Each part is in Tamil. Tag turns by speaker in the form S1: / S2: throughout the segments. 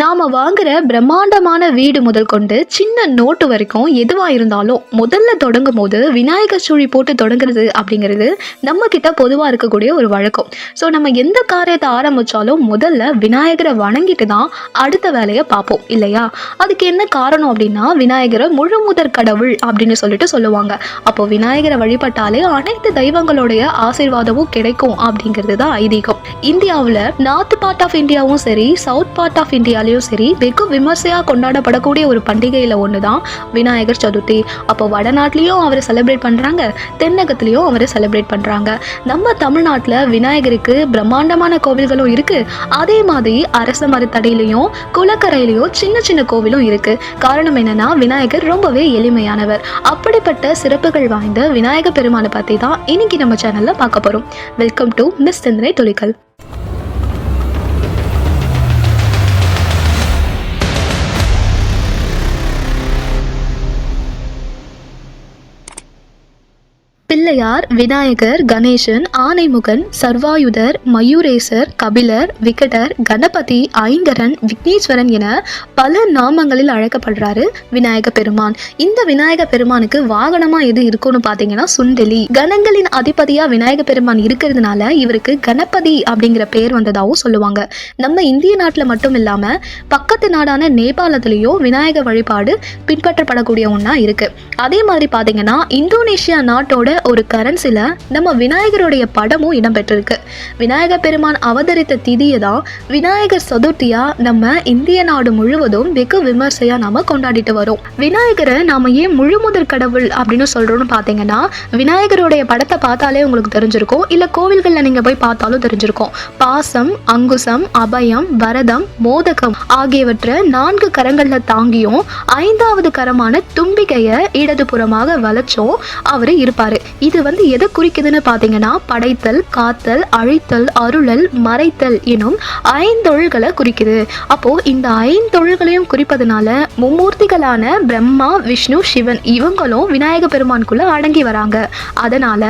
S1: நாம வாங்குற பிரம்மாண்டமான வீடு முதல் கொண்டு சின்ன நோட்டு வரைக்கும் எதுவா இருந்தாலும் முதல்ல தொடங்கும் போது விநாயகர் சுழி போட்டு தொடங்குறது அப்படிங்கிறது நம்ம கிட்ட பொதுவா இருக்கக்கூடிய ஒரு வழக்கம். ஸோ நம்ம எந்த காரியத்தை ஆரம்பிச்சாலும் முதல்ல விநாயகரை வணங்கிட்டு தான் அடுத்த வேலையை பார்ப்போம் இல்லையா? அதுக்கு என்ன காரணம் அப்படின்னா விநாயகரை முழு முதற் கடவுள் அப்படின்னு சொல்லிட்டு சொல்லுவாங்க. அப்போ விநாயகரை வழிபட்டாலே அனைத்து தெய்வங்களுடைய ஆசீர்வாதமும் கிடைக்கும் அப்படிங்கிறது தான் ஐதீகம். இந்தியாவில் நார்த் பார்ட் ஆஃப் இந்தியாவும் சரி சவுத் பார்ட் ஆஃப் இந்தியாலையும் சரி வெகு விமர்சையாக கொண்டாடப்படக்கூடிய ஒரு பண்டிகையில் ஒன்று தான் விநாயகர் சதுர்த்தி. அப்போ வடநாட்டிலையும் அவரை செலிப்ரேட் பண்ணுறாங்க தென்னகத்துலேயும் அவரை செலிப்ரேட் பண்ணுறாங்க நம்ம தமிழ்நாட்டில் விநாயகருக்கு பிரம்மாண்டமான கோவில்களும் இருக்குது அதே மாதிரி அரச மரத்தடியிலையும் குளக்கரையிலையும் சின்ன சின்ன கோவிலும் இருக்குது காரணம் என்னன்னா விநாயகர் ரொம்பவே எளிமையானவர். அப்படிப்பட்ட சிறப்புகள் வாய்ந்த விநாயகர் பெருமானை பற்றி தான் இன்னைக்கு நம்ம சேனலில் பார்க்க போகிறோம் வெல்கம் டு மிஸ் சிந்தனை துளிக்கல் பிள்ளையார் விநாயகர் கணேசன் ஆனைமுகன் சர்வாயுதர் மயூரேசர் கபிலர் விகடர் கணபதி ஐங்கரன் விக்னேஸ்வரன் என பல நாமங்களில் அழைக்கப்படுறாரு விநாயக பெருமான். இந்த விநாயக பெருமானுக்கு வாகனமா எது இருக்கும்னு பாத்தீங்கன்னா சுண்டெலி. கணங்களின் அதிபதியா விநாயக பெருமான் இருக்கிறதுனால இவருக்கு கணபதி அப்படிங்கிற பெயர் வந்ததாகவும் சொல்லுவாங்க. நம்ம இந்திய நாட்டில் மட்டும் இல்லாம பக்கத்து நாடான நேபாளத்திலையும் விநாயக வழிபாடு பின்பற்றப்படக்கூடிய ஒன்றா இருக்கு. அதே மாதிரி பாத்தீங்கன்னா இந்தோனேஷியா நாட்டோட ஒரு கரன்சில நம்ம விநாயகருடைய படமும் இடம்பெற்றிருக்கு. விநாயகர் பெருமான் அவதரித்த திதியை தான் விநாயகர் சதுர்த்தியா நம்ம இந்திய நாடு முழுவதும் வெகு விமர்சையா நாம கொண்டாடிட்டு வரோம். விநாயகரை நாம ஏன் முழு முதற் கடவுள் அப்படின்னு சொல்றோம்னு பார்த்தீங்கன்னா விநாயகருடைய படத்தை பார்த்தாலே உங்களுக்கு தெரிஞ்சிருக்கும். இல்ல கோவில்கள்ல நீங்க போய் பார்த்தாலும் தெரிஞ்சிருக்கும். பாசம் அங்குசம் அபயம் வரதம் மோதகம் ஆகியவற்றை நான்கு கரங்கள்ல தாங்கியும் ஐந்தாவது கரமான தும்பிக்கையை இடதுபுறமாக வளைச்சும் அவர் இருப்பாரு. இது வந்து எதை குறிக்குதுன்னு பார்த்தீங்கன்னா படைத்தல் காத்தல் அழித்தல் அருளல் மறைத்தல் எனும் ஐந்தொழில்களை குறிக்குது. அப்போ இந்த ஐந்தொழில்களையும் குறிப்பதனால மும்மூர்த்திகளான பிரம்மா விஷ்ணு சிவன் இவங்களும் விநாயக பெருமானுக்குள்ள அடங்கி வராங்க. அதனால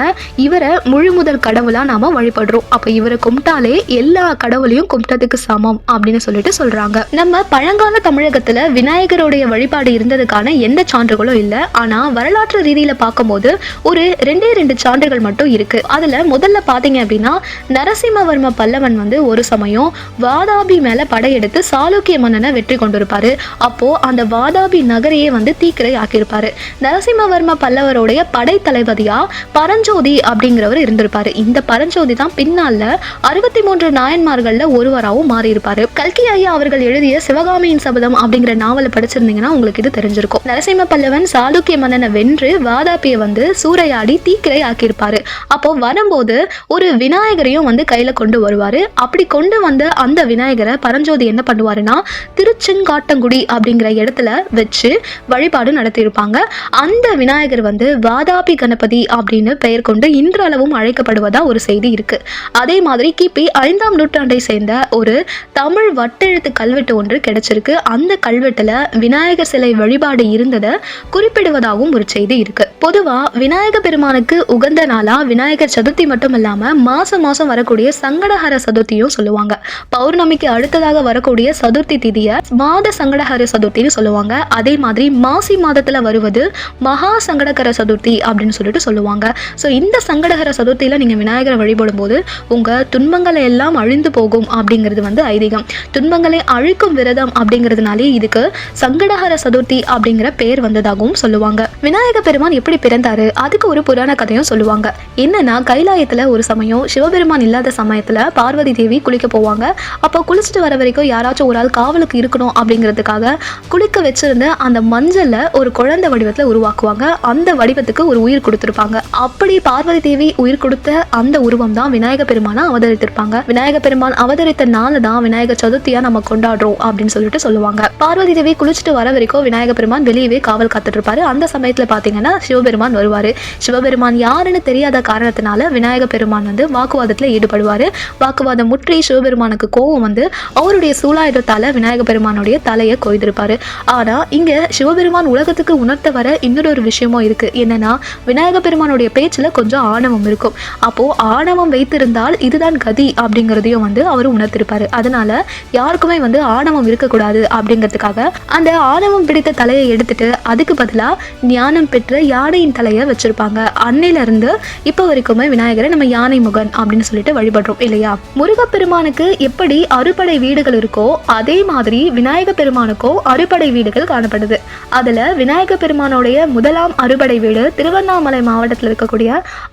S1: இவரை முழு முதல் கடவுளா நாம வழிபடுறோம். அப்போ இவரை கும்பிட்டாலே எல்லா கடவுளையும் கும்பிட்டதுக்கு சமம் அப்படின்னு சொல்லிட்டு சொல்றாங்க. நம்ம பழங்கால தமிழகத்துல விநாயகருடைய வழிபாடு இருந்ததுக்கான எந்த சான்றுகளும் இல்லை. ஆனா வரலாற்று ரீதியில பார்க்கும்போது ஒரு ரெண்டு ரெண்டு சான்றுகள் மட்டும் இருக்கு. அதுல முதல்ல பாத்தீங்க அப்படின்னா நரசிம்மவர்ம பல்லவன் வந்து ஒரு சமயம் வாதாபி மேல படையெடுத்து சாளுக்கிய மன்னனை வெற்றி கொண்டிருப்பாரு. அப்போ அந்த வாதாபி நகரையே வந்து தீக்கிரை ஆக்கியிருப்பாரு நரசிம்மவர்ம பல்லவருடைய படைத்தளபதியா பரஞ்சோதி அப்படிங்கிறவர் இருந்திருப்பாரு. இந்த பரஞ்சோதி தான் பின்னால அறுபத்தி மூன்று நாயன்மார்கள்ல ஒருவராகவும் மாறியிருப்பாரு. கல்கி ஐயா அவர்கள் எழுதிய சிவகாமியின் சபதம் அப்படிங்கிற நாவலை படிச்சிருந்தீங்கன்னா உங்களுக்கு இது தெரிஞ்சிருக்கும். நரசிம்ம பல்லவன் சாளுக்கிய மன்னனை வென்று வாதாபியை வந்து சூறையாடி தீக்கிரை ஆக்கியிருப்பாரு. அப்போ வரும்போது ஒரு விநாயகரையும் வந்து கையில கொண்டு வருவாரு. அப்படி கொண்டு வந்த அந்த விநாயகரை பரஞ்சோதி என்ன பண்ணுவாருன்னா திருச்செங்காட்டங்குடி அப்படிங்கிற இடத்துல வச்சு வழிபாடு நடத்தியிருப்பாங்க. அந்த விநாயகர் வந்து வாதாபி கணபதி அப்படின்னு பெயர் கொண்டு இன்றளவும் அழைக்கப்படுவதா ஒரு செய்தி இருக்கு. அதே மாதிரி கிபி ஐந்தாம் நூற்றாண்டை சேர்ந்த ஒரு தமிழ் வட்டெழுத்து கல்வெட்டு ஒன்று கிடைச்சிருக்கு. அந்த கல்வெட்டுல விநாயகர் சிலை வழிபாடு இருந்ததை குறிப்பிடுவதாகவும் ஒரு செய்தி இருக்கு. பொதுவா விநாயக பெருமான பெருமானுக்கு உகந்த நாளா விநாயகர் சதுர்த்தி மட்டும் இல்லாம மாசம் மாசம் வரக்கூடிய சங்கடஹர சதுர்த்தியும் சொல்லுவாங்க. பௌர்ணமிக்கு அடுத்ததாக வரக்கூடிய சதுர்த்தி திதிய மாத சங்கடஹர சதுர்த்தின்னு சொல்லுவாங்க. அதே மாதிரி மாசி மாதத்துல வருவது மகா சங்கடகர சதுர்த்தி அப்படின்னு சொல்லிட்டு சொல்லுவாங்க. ஸோ இந்த சங்கடகர சதுர்த்தியில நீங்க விநாயகரை வழிபடும் போது உங்க துன்பங்களை எல்லாம் அழிந்து போகும் அப்படிங்கிறது வந்து ஐதீகம். துன்பங்களை அழிக்கும் விரதம் அப்படிங்கிறதுனாலே இதுக்கு சங்கடஹர சதுர்த்தி அப்படிங்கிற பெயர் வந்ததாகவும் சொல்லுவாங்க. விநாயக பெருமான் எப்படி பிறந்தாரு? அதுக்கு ஒரு புராண கதையும் சொல்லுவாங்க. என்னன்னா கைலாயத்துல ஒரு சமயம் சிவபெருமான் இல்லாத சமயத்துல பார்வதி தேவி குளிக்க போவாங்க. அப்போ குளிச்சுட்டு வர வரைக்கும் யாராச்சும் ஒரு ஆள் காவலுக்கு இருக்கணும் அப்படிங்கிறதுக்காக குளிக்க வச்சிருந்த அந்த மஞ்சள்ல ஒரு குழந்தை வடிவத்துல உருவாக்குவாங்க. அந்த வடிவத்துக்கு ஒரு உயிர் கொடுத்துருப்பாங்க. அப்படி பார்வதி தேவி உயிர் கொடுத்த அந்த உருவம் தான் விநாயக பெருமானை அவதரித்திருப்பாங்க. விநாயக பெருமான் அவதரித்த நாள் தான் விநாயகர் சதுர்த்தியா நம்ம கொண்டாடுறோம் அப்படின்னு சொல்லிட்டு சொல்லுவாங்க. பார்வதி தேவி குளிச்சுட்டு வர வரைக்கும் விநாயக பெருமான் வெளியவே காவல் காத்துட்டு இருப்பாரு. அந்த சமயத்துல பாத்தீங்கன்னா சிவபெருமான் வருவார். சிவபெருமான் யாருன்னு தெரியாத காரணத்தினால விநாயக பெருமான் வந்து வாக்குவாதத்தில் ஈடுபடுவார். வாக்குவாதம் முற்றி சிவபெருமானுக்கு கோவம் வந்து அவருடைய சூலாயுதத்தால் விநாயக பெருமானுடைய தலையை கொய்திருப்பார். ஆனால் இங்கே சிவபெருமான் உலகத்துக்கு உணர்த்த வர இன்னொரு விஷயமும் இருக்குது என்னென்னா விநாயக பெருமானுடைய பேச்சில் கொஞ்சம் ஆணவம் இருக்கும். அப்போது ஆணவம் வைத்திருந்தால் இதுதான் கதி அப்படிங்கிறதையும் வந்து அவர் உணர்த்திருப்பார். அதனால யாருக்குமே வந்து ஆணவம் இருக்கக்கூடாது அப்படிங்கிறதுக்காக அந்த ஆணவம் பிடித்த தலையை எடுத்துட்டு அதுக்கு பதிலாக ஞானம் பெற்ற யானையின் தலையை வச்சிருப்பாங்க. அன்னையிலிருந்து இப்போ வரைக்குமே விநாயகரை நம்ம யானை முகன் அப்படின்னு சொல்லிட்டு வழிபடுறோம் இல்லையா? முருகப்பெருமானுக்கு எப்படி அறுபடை வீடுகள் இருக்கோ அதே மாதிரி விநாயக பெருமானுக்கோ அறுபடை வீடுகள் காணப்படுது. அதில் விநாயக பெருமானுடைய முதலாம் அறுபடை வீடு திருவண்ணாமலை மாவட்டத்தில் இருக்கக்கூடிய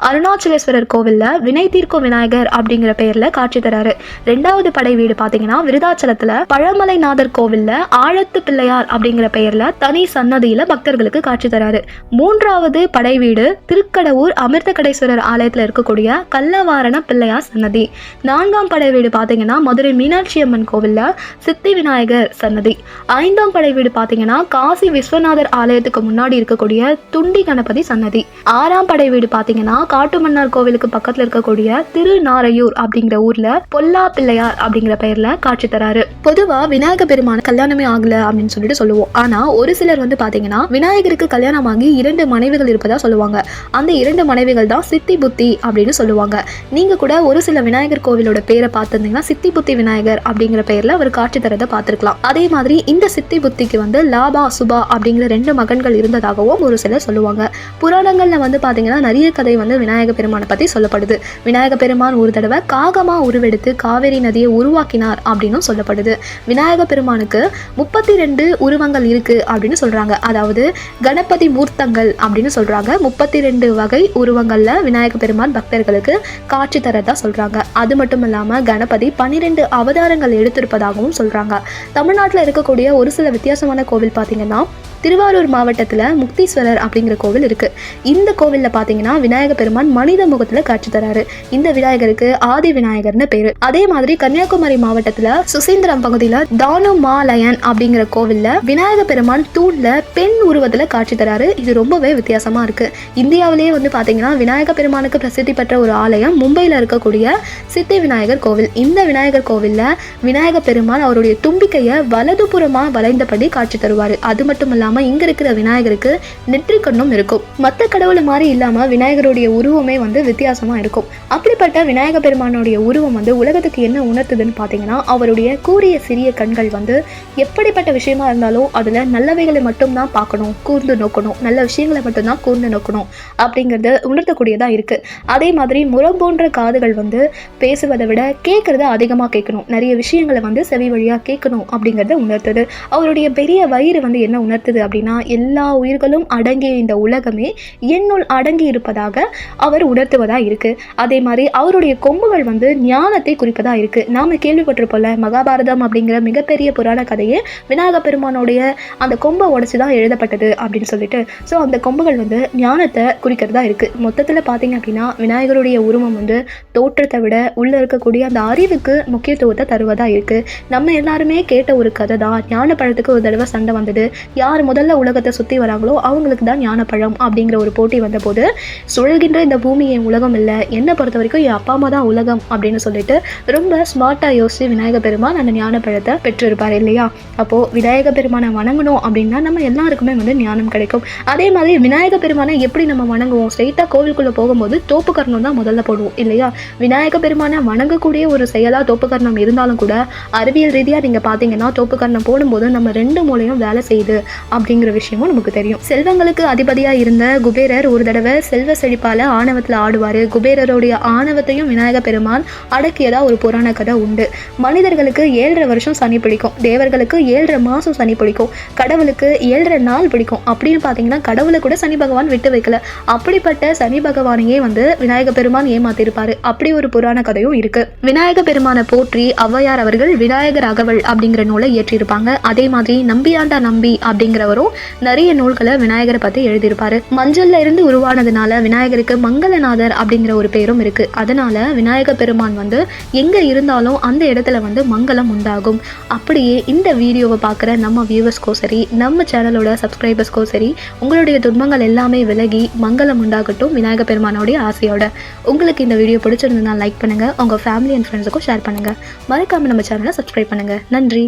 S1: அருணாச்சலேஸ்வரர் கோவிலில் வினை தீர்க்கும் விநாயகர் அப்படிங்கிற பெயரில் காட்சி தராரு. ரெண்டாவது படை வீடு பார்த்தீங்கன்னா விருதாச்சலத்தில் பழமலைநாதர் கோவிலில் ஆழத்து பிள்ளையார் அப்படிங்கிற பெயரில் தனி சன்னதியில் பக்தர்களுக்கு காட்சி தராரு. மூன்றாவது படை வீடு திருக்கடவூர் அமிர்தகடேஸ்வரர் ஆலயத்தில் இருக்கக்கூடிய கல்லவாரண பிள்ளையார் சன்னதி. நான்காம் படை வீடு பார்த்தீங்கன்னா மதுரை மீனாட்சி அம்மன் கோவிலில் சித்தி விநாயகர் சன்னதி. ஐந்தாம் படை வீடு பார்த்தீங்கன்னா காசி விஸ்வநாதர் ஆலயத்துக்கு முன்னாடி இருக்கக்கூடிய துண்டி கணபதி சன்னதி. ஆறாம் படை வீடு பார்த்தீங்கன்னா காட்டுமன்னார் கோவிலுக்கு பக்கத்தில் இருக்கக்கூடிய திருநாரையூர் அப்படிங்கிற ஊர்ல பொல்லா பிள்ளையார் அப்படிங்கிற பெயர்ல காட்சி தராரு. பொதுவா விநாயக பெருமான கல்யாணமே ஆகல அப்படின்னு சொல்லிட்டு சொல்லுவோம். ஆனா ஒரு சிலர் வந்து பாத்தீங்கன்னா விநாயகருக்கு கல்யாணமாகி இரண்டு மனைவிகள் இருப்பதா சொல்லுவாங்க. அந்த இரண்டு மனைவிகள் தான் சித்தி புத்தி அப்படின்னு சொல்லுவாங்க. நீங்க கூட ஒரு சில விநாயகர் கோவிலோட பேரை பார்த்துருந்தீங்கன்னா சித்தி புத்தி விநாயகர் அப்படிங்கிற பெயர்ல அவர் காட்சி தரதை பார்த்திருக்கலாம். அதே மாதிரி இந்த சித்தி புத்திக்கு வந்து லாபா சுபா அப்படிங்கிற ரெண்டு மகன்கள் இருந்ததாகவும் ஒரு சிலர் சொல்லுவாங்க. புராணங்களில் வந்து பார்த்தீங்கன்னா நிறைய கதை வந்து விநாயக பெருமானை பற்றி சொல்லப்படுது. விநாயக பெருமான் ஒரு தடவை காகமாக உருவெடுத்து காவேரி நதியை உருவாக்கினார் அப்படின்னும் சொல்லப்படுது. விநாயக பெருமானுக்கு முப்பத்தி ரெண்டு உருவங்கள் இருக்குது அப்படின்னு சொல்கிறாங்க அதாவது கணபதி மூர்த்தங்கள் அப்படின்னு சொல்கிறாங்க முப்பத்தி ரெண்டு வகை உருவங்களில் விநாயக பெருமான் பக்தர்களுக்கு காட்சி தரதா சொல்கிறாங்க அது மட்டும் இல்லாமல் கணபதி பன்னிரெண்டு அவதாரங்கள் எடுத்திருப்பதாகவும் சொல்கிறாங்க தமிழ்நாட்டில் இருக்கக்கூடிய ஒரு சில வித்தியாசமான கோவில் பார்த்தீங்கன்னா திருவாரூர் மாவட்டத்தில் முக்தீஸ்வரர் அப்படிங்கிற கோவில் இருக்கு. இந்த கோவிலில் பார்த்தீங்கன்னா விநாயக பெருமான் மனித முகத்தில் காட்சி தராரு. இந்த விநாயகருக்கு ஆதி விநாயகர்னு பேரு. அதே மாதிரி கன்னியாகுமரி மாவட்டத்தில் சுசீந்திரம் பகுதியில் தானு மாலயன் அப்படிங்கிற கோவிலில் விநாயக பெருமான் தூணில் பெண் உருவத்தில் காட்சி தராரு. இது ரொம்பவே வித்தியாசமாக இருக்கு. இந்தியாவிலேயே வந்து பார்த்தீங்கன்னா விநாயக பெருமானுக்கு பிரசித்தி பெற்ற ஒரு ஆலயம் மும்பையில் இருக்கக்கூடிய சித்தி விநாயகர் கோவில். இந்த விநாயகர் கோவிலில் விநாயக பெருமான் அவருடைய தும்பிக்கையை வலதுபுறமாக வளைந்தபடி காட்சி தருவார். அது மட்டும் இல்லாமல் இங்கே இருக்கிற விநாயகருக்கு நெற்றிக்கண்ணும் இருக்கும். மற்ற கடவுள் மாதிரி இல்லாமல் விநாயகருடைய உருவமே வந்து வித்தியாசமாக இருக்கும். அப்படிப்பட்ட விநாயக பெருமானுடைய உருவம் வந்து உலகத்துக்கு என்ன உணர்த்துதுன்னு பார்த்தீங்கன்னா அவருடைய கூறிய சிறிய கண்கள் வந்து எப்படிப்பட்ட விஷயமா இருந்தாலும் அதில் நல்லவைகளை மட்டும்தான் பார்க்கணும் கூர்ந்து நோக்கணும். நல்ல விஷயங்களை மட்டும்தான் கூர்ந்து நோக்கணும் அப்படிங்கிறது உணர்த்தக்கூடியதாக இருக்குது அதே மாதிரி முரம் போன்ற காதுகள் வந்து பேசுவதை விட கேட்குறத அதிகமாக கேட்கணும். நிறைய விஷயங்களை வந்து செவி வழியாக கேட்கணும் அப்படிங்கிறத உணர்த்துது. அவருடைய பெரிய வயிறு வந்து என்ன உணர்த்துது அப்படின்னா எல்லா உயிர்களும் அடங்கிய இந்த உலகமே என்னுள் அடங்கி இருப்பதாக அவர் உணர்த்துவதா இருக்கு. அதே மாதிரி அவருடைய கொம்புகள் வந்து ஞானத்தை குறிப்பதா இருக்கு. நாம கேள்விப்பட்டிருப்போம்ல மகாபாரதம் அப்படிங்கிற மிகப்பெரிய புராண கதையே விநாயக பெருமானுடைய அந்த கொம்பை உடைச்சு தான் எழுதப்பட்டது அப்படின்னு சொல்லிட்டு ஸோ அந்த கொம்புகள் வந்து ஞானத்தை குறிக்கிறதா இருக்கு. மொத்தத்தில் பார்த்தீங்க அப்படின்னா விநாயகருடைய உருவம் வந்து தோற்றத்தை விட உள்ள இருக்கக்கூடிய அந்த அறிவுக்கு முக்கியத்துவத்தை தருவதா இருக்கு. நம்ம எல்லாருமே கேட்ட ஒரு கதை தான் ஞான பழத்துக்கு ஒரு தடவை சண்டை வந்தது. யார் முதல்ல உலகத்தை சுற்றி வராங்களோ அவங்களுக்கு தான் ஞானப்பழம் அப்படிங்கிற ஒரு போட்டி வந்தபோது சுழல்கின்ற இந்த பூமி என் உலகம் இல்லை. என்னை பொறுத்த வரைக்கும் என் அப்பா அம்மா தான் உலகம் அப்படின்னு சொல்லிட்டு ரொம்ப ஸ்மார்ட்டாக யோசிச்சு விநாயக பெருமான் அந்த ஞானப்பழத்தை பெற்றிருப்பார் இல்லையா? அப்போது விநாயக பெருமானை வணங்கணும் அப்படின்னா நம்ம எல்லாருக்குமே வந்து ஞானம் கிடைக்கும். அதே மாதிரி விநாயக பெருமானை எப்படி நம்ம வணங்குவோம்? ஸ்ட்ரெயிட்டாக கோவிலுக்குள்ளே போகும்போது தோப்பு தான் முதல்ல போடுவோம் இல்லையா? விநாயக பெருமானை வணங்கக்கூடிய ஒரு செயலாக தோப்புக்கரணம் இருந்தாலும் கூட அறிவியல் ரீதியாக நீங்கள் பார்த்தீங்கன்னா தோப்புக்கரணம் போடும்போது நம்ம ரெண்டு மூலையும் வேலை செய்யுது. அப்படிங்கிற விஷயமும் நமக்கு தெரியும். செல்வங்களுக்கு அதிபதியாக இருந்த குபேரர் ஒரு தடவை செல்வ செழிப்பால் ஆணவத்தில் ஆடுவார். குபேரருடைய ஆணவத்தையும் விநாயக பெருமான் அடக்கியதா ஒரு புராண கதை உண்டு. மனிதர்களுக்கு ஏழரை வருஷம் சனி பிடிக்கும். தேவர்களுக்கு ஏழரை மாதம் சனி பிடிக்கும். கடவுளுக்கு ஏழரை நாள் பிடிக்கும். அப்படின்னு பார்த்தீங்கன்னா கடவுளை கூட சனி பகவான் விட்டு வைக்கல. அப்படிப்பட்ட சனி பகவானையே வந்து விநாயக பெருமான் ஏமாத்திருப்பாரு. அப்படி ஒரு புராண கதையும் இருக்கு. விநாயக பெருமானை போற்றி ஔவையார் அவர்கள் விநாயகர் அகவல் அப்படிங்கிற நூலை இயற்றியிருப்பாங்க அதே மாதிரி நம்பியாண்டா நம்பி அப்படிங்கிற அப்படிங்கிறவரும் நிறைய நூல்களை விநாயகரை பற்றி எழுதியிருப்பாரு. மஞ்சள்ல இருந்து உருவானதுனால விநாயகருக்கு மங்களநாதர் அப்படிங்கிற ஒரு பேரும் இருக்கு. அதனால விநாயக பெருமான் வந்து எங்க இருந்தாலும் அந்த இடத்துல வந்து மங்களம் உண்டாகும். அப்படியே இந்த வீடியோவை பார்க்குற நம்ம வியூவர்ஸ்க்கோ சரி நம்ம சேனலோட சப்ஸ்கிரைபர்ஸ்க்கோ சரி உங்களுடைய துன்பங்கள் எல்லாமே விலகி மங்களம் உண்டாகட்டும் விநாயக பெருமானோடைய ஆசையோட. உங்களுக்கு இந்த வீடியோ பிடிச்சிருந்ததுன்னா லைக் பண்ணுங்க. உங்க ஃபேமிலி அண்ட் ஃப்ரெண்ட்ஸுக்கும் ஷேர் பண்ணுங்க. மறக்காம நம்ம சேனலை சப்ஸ்கிரைப் பண்ணுங்க. நன்றி.